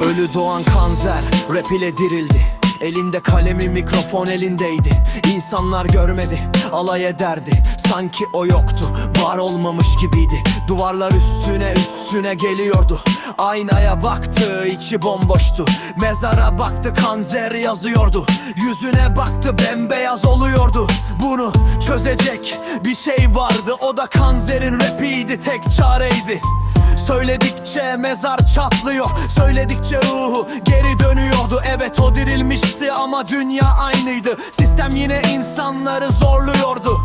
Ölü doğan kanzer rap ile dirildi. Elinde kalemi mikrofon elindeydi. İnsanlar görmedi alay ederdi. Sanki o yoktu var olmamış gibiydi. Duvarlar üstüne üstüne geliyordu. Aynaya baktı içi bomboştu. Mezara baktı kanzer yazıyordu. Yüzüne baktı bembeyaz oluyordu. Bunu çözecek bir şey vardı. O da kanzerin rapiydi tek çareydi. Söyledikçe mezar çatlıyor. Söyledikçe ruhu geri dönüyordu. Evet o dirilmişti ama dünya aynıydı. Sistem yine insanları zorluyordu.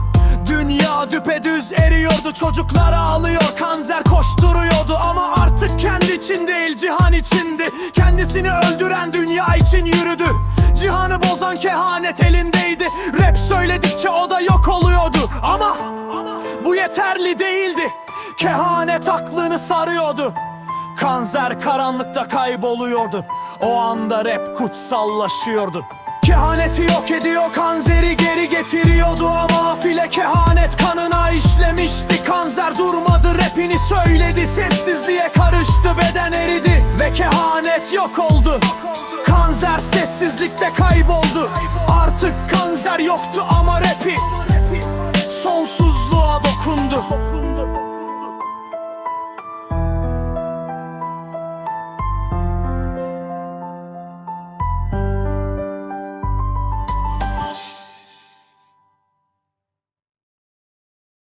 Dünya düpedüz eriyordu. Çocuklar ağlıyor kanzer koşturuyordu. Ama artık kendi için değil cihan içindi. Kendisini öldüren dünya için yürüdü. Cihanı bozan kehanet elindeydi yeterli değildi. Kehanet aklını sarıyordu. Kanzer karanlıkta kayboluyordu. O anda rap kutsallaşıyordu. Kehaneti yok ediyor kanzeri geri getiriyordu Ama file kehanet kanına işlemişti. Kanzer durmadı rapini söyledi Sessizliğe karıştı beden eridi Ve kehanet yok oldu. Kanzer sessizlikte kayboldu. Artık kanzer yoktu ama